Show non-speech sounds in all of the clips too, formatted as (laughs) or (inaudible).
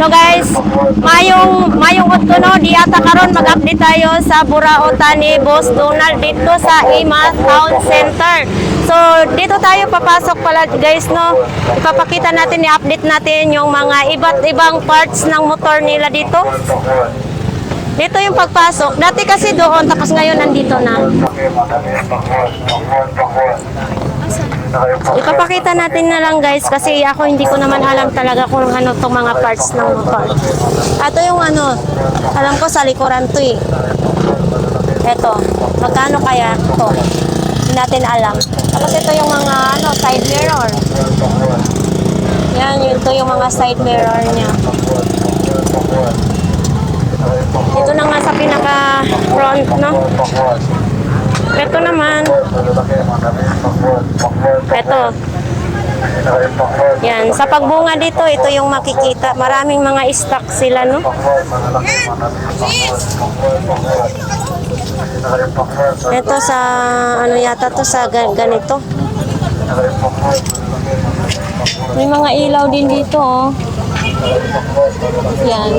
So guys, mayong mayong utto no, di ata karon mag-update tayo sa Buraota ni Boss Donald dito sa Ima Town Center. So dito tayo papasok pala guys no. Ipapakita natin, i-update natin yung mga iba't ibang parts ng motor nila dito. Dito yung pagpasok. Dati kasi doon, tapos ngayon nandito na. Ipapakita natin na lang guys kasi ako hindi ko naman alam talaga kung ano tong mga parts ng motor. Ito yung ano, alam ko sa likuran to eh. Ito, magkano kaya to? Hindi natin alam. Tapos ito yung mga ano, side mirror. Yan, yun to yung mga side mirror niya. Ito na nga sa pinaka front, no? Ito naman, ito. Yan, sa pagbunga dito, ito yung makikita. Maraming mga stock sila, no? Ito sa, ano yata to sa ga- ganito. May mga ilaw din dito, oh. Yan.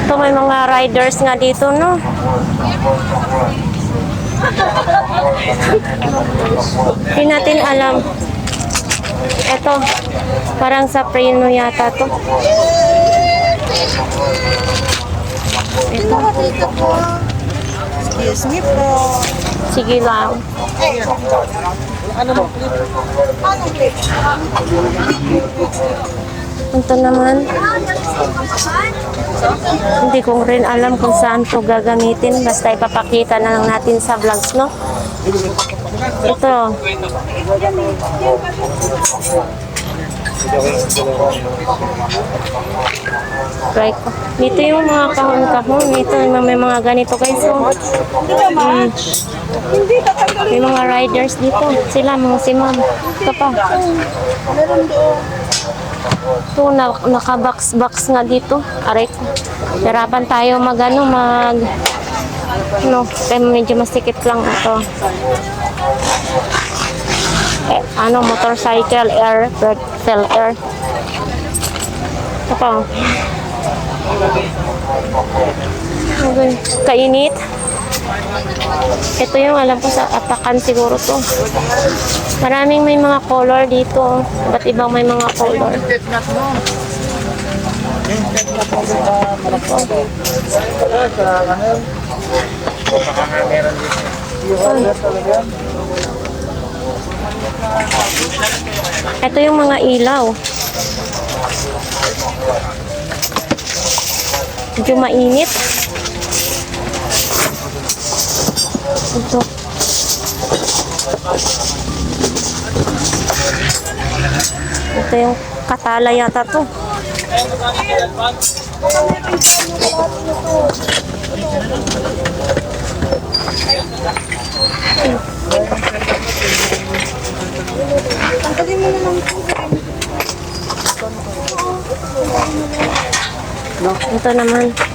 Ito may mga riders nga dito, no? Hindi natin alam. Ito, parang sa preno yata to. Ito, Excuse me po. sige lang. Ano mo clip? Ano clip? Ito naman, hindi ko rin alam kung saan to gagamitin. Basta ipapakita na lang natin sa vlogs, no? Ito. Right ko. Dito yung mga kahon-kahon. Dito may mga ganito guys. So, mm, Hindi tatanggalin. may mga riders dito. Sila, mga si ma'am. Ito pa. Meron doon. Ito, na, nakabox-box nga dito. Aray ko. Hirapan tayo mag, ano, mag, no, kaya medyo masikip lang ito. Eh, ano, motorcycle air, brake air. Ito. Okay. Kainit. Ito yung alam ko sa atakan siguro to. Maraming may mga color dito. Ba't ibang may mga color? Ito yung mga ilaw. Medyo mainit. Ito. Ito yung katala yata to. Tanggalin mo na lang po. Ito naman.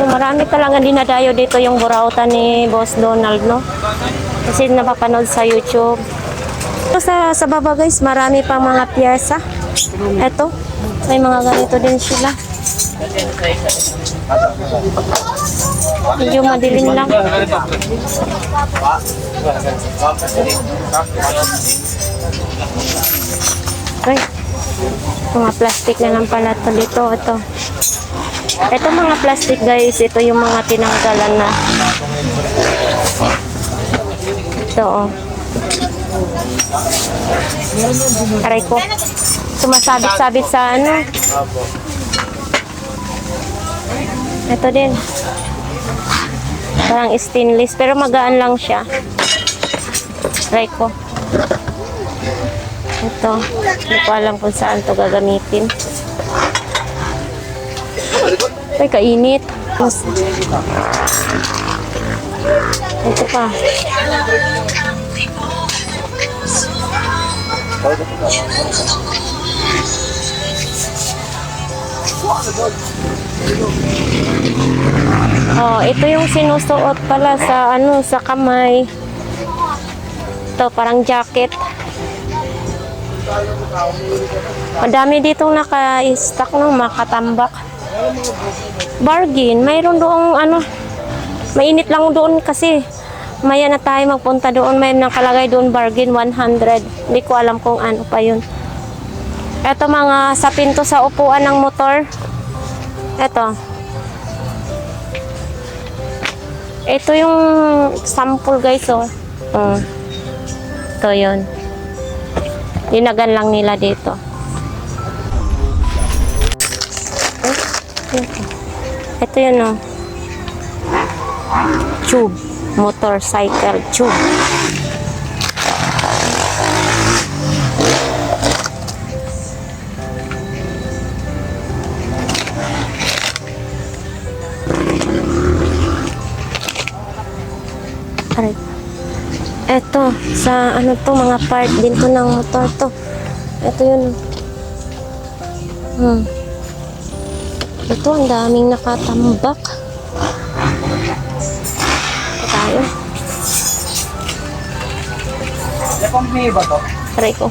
So, marami talaga dinadayo dito yung burauta ni Boss Donald, no? Kasi napapanood sa YouTube. Ito sa, sa baba guys, marami pa mga piyesa. Ito, may mga ganito din sila. Medyo madilim lang. Ay, mga plastic na lang pala to dito. Ito. Ito mga plastic guys, ito yung mga tinanggalan na. Ito oh. Aray ko. Sumasabit-sabit sa ano. Ito din. Parang stainless, pero magaan lang siya. Aray ko. Ito. Hindi ko alam kung saan to gagamitin. Ay, kainit. Ito pa. Oh, ito yung sinusuot pala sa ano sa kamay. Ito, parang jacket. Madami ditong naka-stock ng makatambak. Bargain. Mayroon doong ano, mainit lang doon kasi maya na tayo magpunta doon. May nakalagay doon bargain 100. Hindi ko alam kung ano pa yun. Ito mga sa pinto sa upuan ng motor. Ito. Ito yung sample guys oh. Mm. Ito yun. Dinagan lang nila dito. Eh, ito. Ito yun oh. Tube. Motorcycle tube. Aray. Eto, sa ano to, mga part din to ng motor to. Ito yun. Hmm. Ito, ang daming nakatambak. Ito tayo. Lepang may ba to? Try ko.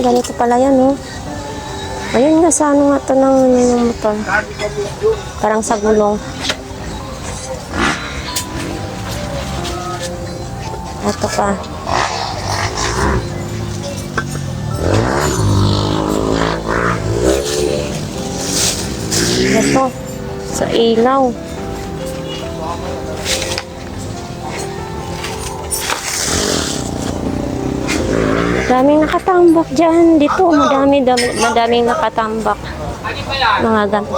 Ganito pala yan, oh. Ayun nga, sa ano nga to ng, ano, ng motor. Parang sa gulong. Ito pa. Ito. Sa ilaw. Daming nakatambak dyan. Dito, madami, dami, madaming nakatambak. Mga gamit.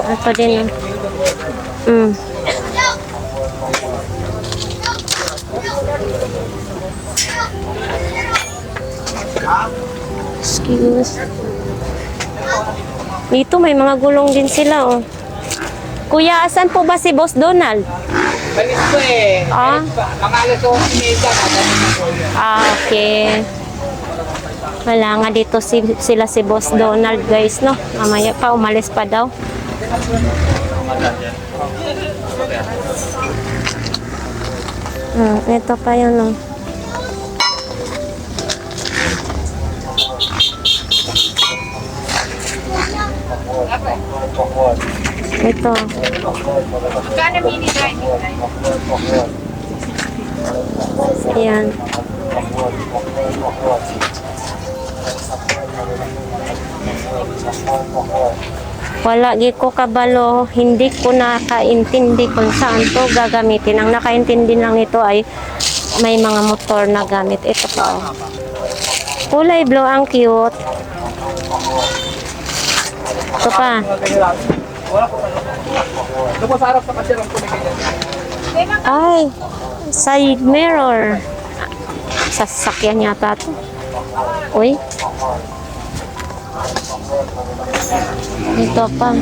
Ito din. Mm. Excuse. Dito may mga gulong din sila, oh. Kuya, asan po ba si Boss Donald? Balis ko eh. Ah? Mga alas 11 media, kagaling na po yun. Ah, okay. Wala nga dito si, sila si Boss Donald, guys, no? Mamaya pa, umalis pa daw. Hmm, ito pa yun, no? Ito. Ayan. Wala gi ko kabalo, hindi ko nakaintindi kung saan to gagamitin. Ang nakaintindi lang nito ay may mga motor na gamit. Ito pa oh. Kulay blue ang cute. Ito pa. Wala po sa harap sa kasya lang po. Ay, side mirror. Sasakyan yata to. Uy. Ito pa.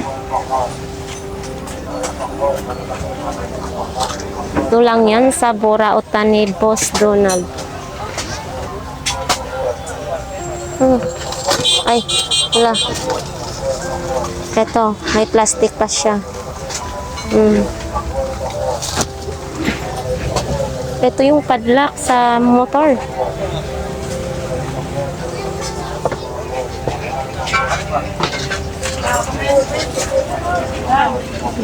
Ito lang yan sa Borautan ni Boss Donald. Hmm. Ay, wala. Ito, may plastic pa siya. Hmm. Ito yung padlock sa motor.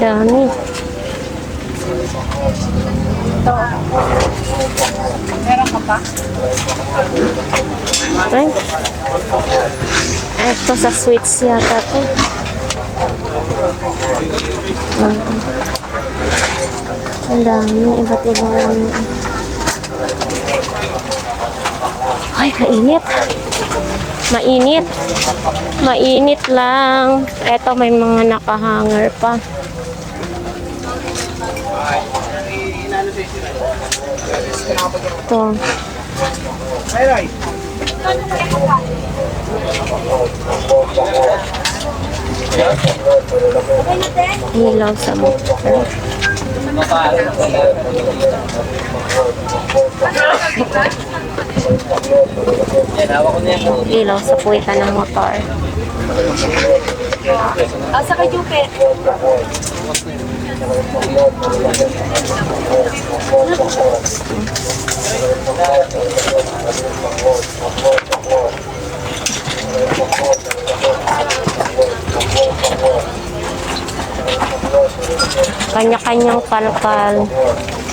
Dami. Meron ka pa? Ay. Ito sa sweets yata to. Ang dami, iba't ibang Ay, mainit. Mainit. Mainit lang. Eto, may mga nakahanger pa. Ito. Ay, Ray. Ilaw sa motor. Ilaw sa puwitan ng motor. Ah, sa kay Jupe. Kanya-kanyang palpal.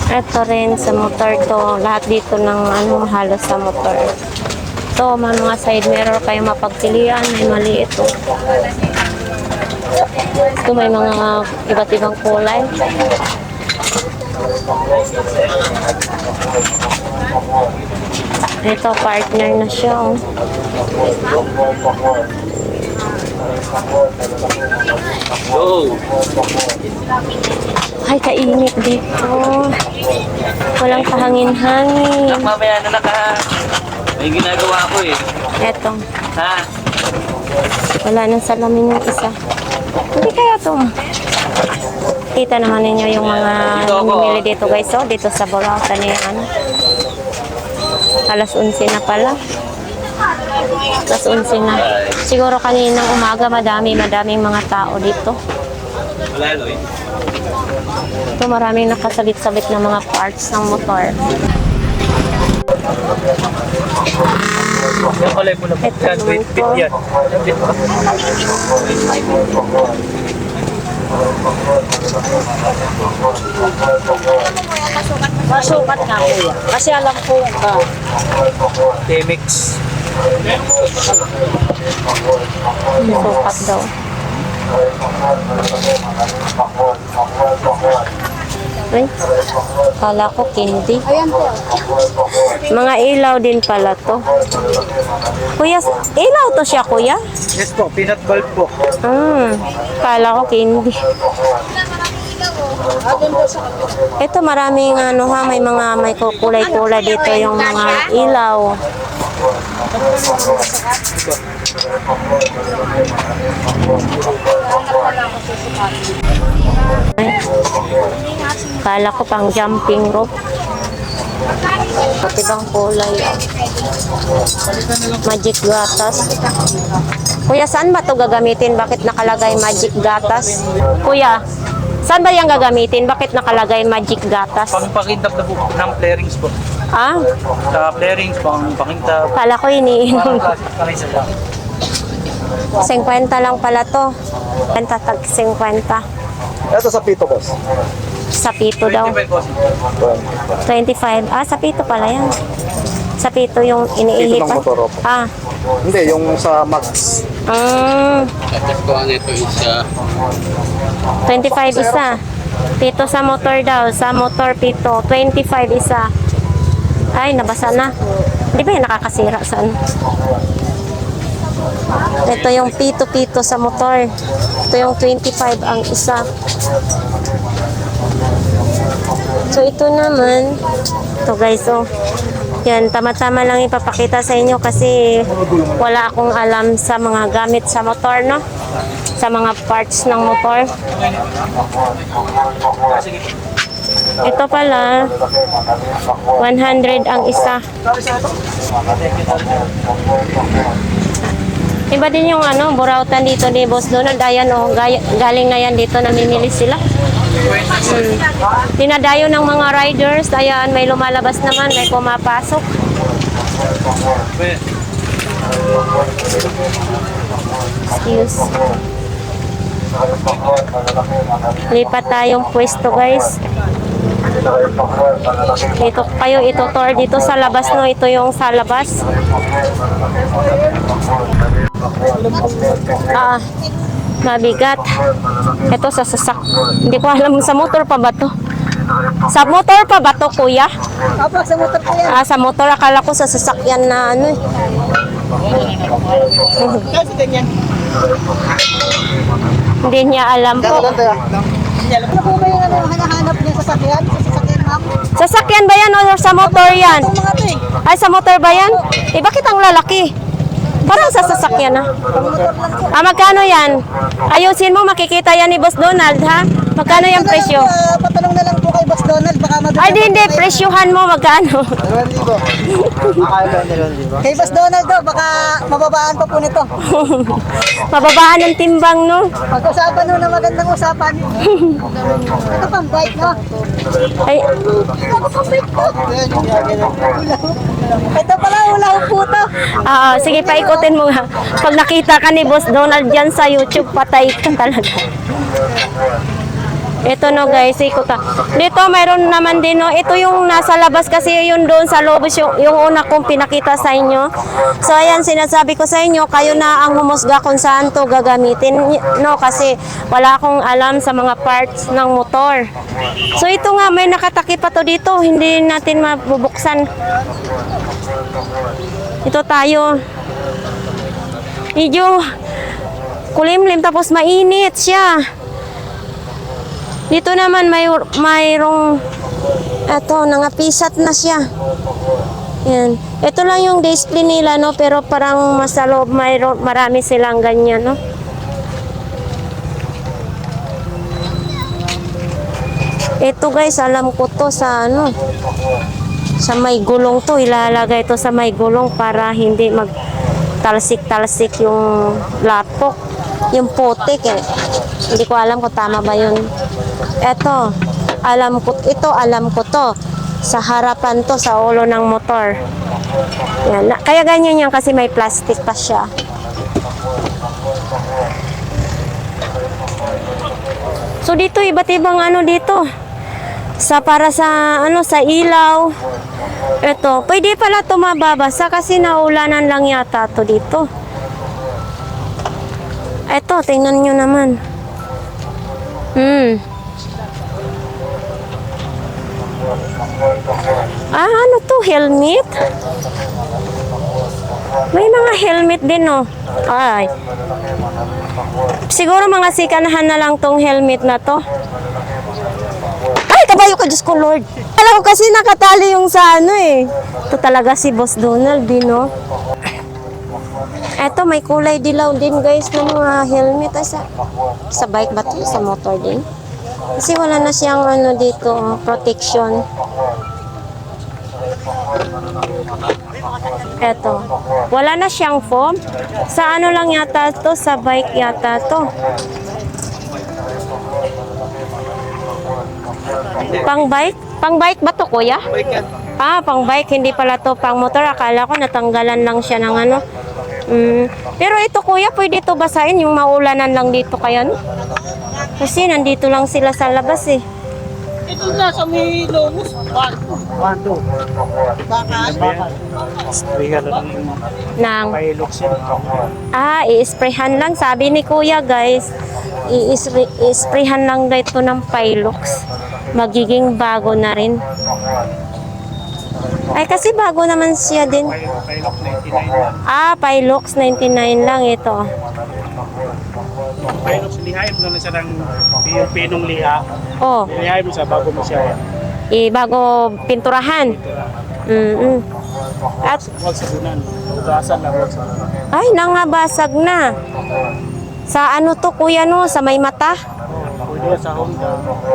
Ito rin sa motor to. Lahat dito ng ano, halos sa motor. Ito, mga side mirror kayo mapagpilian. May maliit to. Ito may mga iba't ibang kulay. Ito, partner na siya. Oh. Go! Ay, kainit dito. Walang kahangin-hangin. Mamaya na naka... May ginagawa ko eh. Eto, Ha? wala nang salamin yung isa. Hindi kaya to. Kita naman ninyo yung mga namimili dito guys. So, dito sa Boracay na yan. Alas 11 na pala. Alas 11 na. Siguro kaninang umaga madami, madaming mga tao dito. Ito maraming nakasabit-sabit na mga parts ng motor. Yung kulay na po. Yan, yan. Masukat nga kuya. Kasi alam ko ka. Temix. Sukat daw. Ay, kala ko candy. Ayan po. Mga ilaw din pala to. Kuya, ilaw to siya kuya? Yes po, peanut bulb po. Hmm, kala ko candy. Ito maraming ano ha, may mga may kulay-kulay dito yung mga ilaw. Kala ko pang jumping rope. Pati bang kulay. oh. Magic gatas. Kuya, saan ba to gagamitin? Bakit nakalagay magic gatas? Kuya, saan ba yung gagamitin? Bakit nakalagay magic gatas? Pang pakintap na po ng flarings po. Ah, Sa flarings, pang pakintap. kala ko iniinom. Parang classic pa rin sa lang. 50 lang pala to. 50 tag 50. Ito sa Pito, boss. Sa pito daw. 25 po. 25. Ah, sa pito pala yan. Sa pito yung iniihit. Pito ng motor, opo. Ah. Hindi, yung sa Max. Mm, Tapos ko nito isa. 25 isa. Pito sa motor daw. Sa motor pito. 25 isa. Ay, nabasa na. Di ba yung nakakasira sa ano? Ito yung pito-pito sa motor. Ito yung 25 ang isa. So, ito naman. Ito guys, oh. Yan, tama-tama lang ipapakita sa inyo kasi wala akong alam sa mga gamit sa motor, no? Sa mga parts ng motor. Ito pala, 100 ang isa. Iba din yung ano, burautan dito ni Boss Donald. Ayan oh, gaya- galing na yan dito, namimili sila. Hmm. Dinadayo ng mga riders. Ayan, may lumalabas naman, may pumapasok. Excuse. Lipat tayong pwesto guys. Ito kayo ito tour dito sa labas no, ito yung sa labas. Ah, mabigat. Ito sa sasak. Hindi ko alam sa motor pa ba to? Sa motor pa ba to, kuya? Apo, sa motor ko yan. Ah, sa motor akala ko sa sasakyan na ano eh. Kasi ganyan. Hindi niya alam po. Ano po ba yung ano, hinahanap niya sa sakyan? Sa sasakyan, ma'am? Sasakyan ba yan o sa motor yan? Ay, sa motor ba yan? Eh, bakit ang lalaki? Parang sa sasakyan na. Ah, magkano yan? Ayusin mo, makikita yan ni Boss Donald, ha? Magkano yung presyo? Ah, patanong na lang po kayo Ay, di, hindi. Presyuhan mo magkano? Kay Boss Donald daw, baka mababaan pa po nito. (laughs) Mababaan ng timbang, no? Pag-usapan nun na magandang usapan. Ito pang bike, no? Ay, Ito pala, wala akong puto. ah, sige, paikutin mo nga. Pag nakita ka ni Boss Donald dyan sa YouTube, patay ka talaga. Ito no guys, ikuta. Dito mayroon naman din no. Ito yung nasa labas kasi yun doon sa lobos yung, yung una kong pinakita sa inyo. So ayan sinasabi ko sa inyo, kayo na ang humusga kung saan to gagamitin no kasi wala akong alam sa mga parts ng motor. So ito nga may nakatakip pa to dito, hindi natin mabubuksan. Ito tayo. Medyo kulimlim tapos mainit siya. Dito naman may mayroong eto nangapisat na siya. Yan. Ito lang yung display nila no pero parang mas sa loob mayroon marami silang ganyan no. Ito guys, alam ko to sa ano sa may gulong to, ilalagay to sa may gulong para hindi mag talsik-talsik yung lapok, yung putik eh. Hindi ko alam kung tama ba yun. Eto, alam ko, ito alam ko to. Sa harapan to, sa ulo ng motor. Yan. Kaya ganyan yan kasi may plastic pa siya. So dito, iba't ibang ano dito. Sa para sa ano sa ilaw. Ito, pwede pala to mababasa kasi naulanan lang yata to dito. Ito, tingnan nyo naman. Hmm. Ah, ano to? Helmet? May mga helmet din, oh. Ay. Siguro mga sikanahan na lang tong helmet na to. Ay, kabayo ka, Diyos ko, Lord. Alam ko kasi nakatali yung sa ano eh. Ito talaga si Boss Donald din, no? Eto, may kulay dilaw din, guys, ng mga helmet. Sa, sa bike ba to? Sa motor din? Kasi wala na siyang ano dito, oh, protection. Eto. Wala na siyang foam. Sa ano lang yata to? Sa bike yata to. Pang bike? Pang bike ba to, kuya? Ah, pang bike. Hindi pala to pang motor. Akala ko natanggalan lang siya ng ano. Mm. Pero ito, kuya, pwede to basahin yung maulanan lang dito kaya, no? Kasi nandito lang sila sa labas eh. Ito na sa may lomos. Bakal. Nang, ah, i-sprayhan lang. Sabi ni kuya, guys, i-spray- i-sprayhan lang dito ng Pilux. Magiging bago na rin. Ay, kasi bago naman siya din. Ah, Pilux 99 lang ito. Pero lihain mo na siya ng yung pinong liha. Oh, Lihain mo siya bago mo siya. i bago pinturahan. Mm At, Huwag sa gunan. Ugasan lang. Huwag sa ay, nangabasag na. Sa ano to, kuya, no? Sa may mata? Pwede yan sa Honda.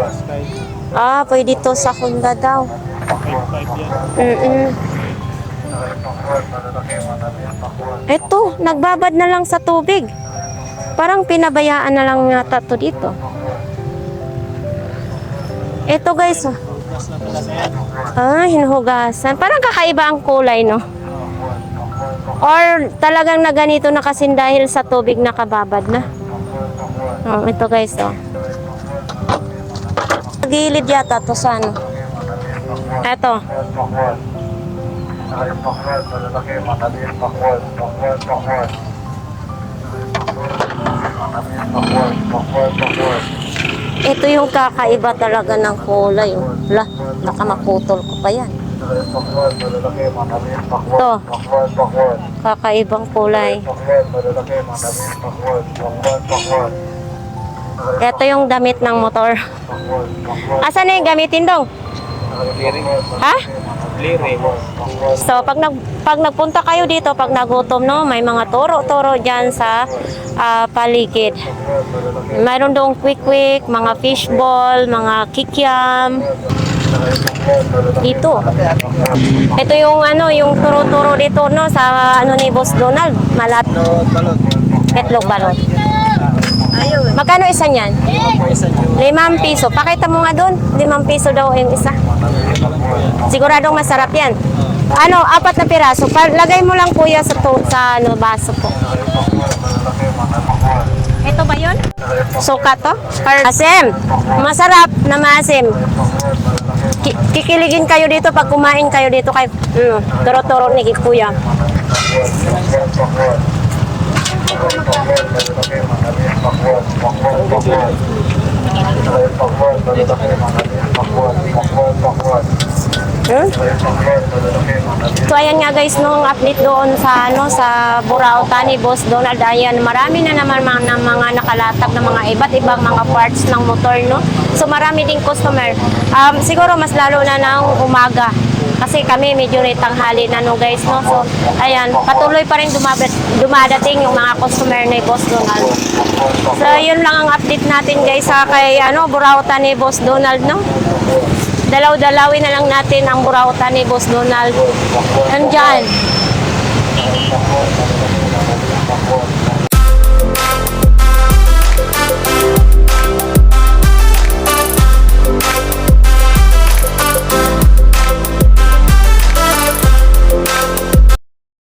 Sky. Ah, pwede to sa Honda daw. 5 yan. Mm-mm. Eto, nagbabad na lang sa tubig. Parang pinabayaan na lang yata to dito. Eto guys, oh. ah, hinuhugasan. Parang kakaiba ang kulay, no? Or talagang na ganito na kasi dahil sa tubig nakababad na. Oh, ito guys, oh. Gilid yata to sa ano. Eto. Ito yung kakaiba talaga ng kulay. Oh. La, baka maputol ko pa yan. Ito, kakaibang kulay. Ito yung damit ng motor. Asan na yung gamitin dong? Ha? So, pag, nag, pag nagpunta kayo dito, pag nagutom, no, may mga toro-toro dyan sa ah, paligid. Mayroon doong quick-quick, mga fishball, mga kikiam. Dito. Ito yung ano, yung turo-turo dito no sa ano ni Boss Donald, malat. Ketlog balot. Magkano isa niyan? Limang piso. Pakita mo nga doon. Limang piso daw yung isa. Siguradong masarap yan. Ano, apat na piraso. Lagay mo lang kuya sa, to, sa ano, baso po. Ito ba yun? Suka to? Asim. Masarap na maasim. Ki- kikiligin kayo dito pag kumain kayo dito kay mm, turo-turo ni kuya. Hmm? So ayan nga guys, nung update doon sa ano sa Burao Tani Boss Donald, ayan marami na naman mga, na mga nakalatag na mga iba't ibang mga parts ng motor no. So marami ding customer. Um, siguro mas lalo na ng umaga. Kasi kami medyo may tanghali na no guys no. So ayan, patuloy pa rin dumabat, dumadating yung mga customer ni Boss Donald. So yun lang ang update natin guys sa kay ano Burao Tani Boss Donald no. Dalaw-dalawin na lang natin ang burautan ni Boss Donald. Nandyan.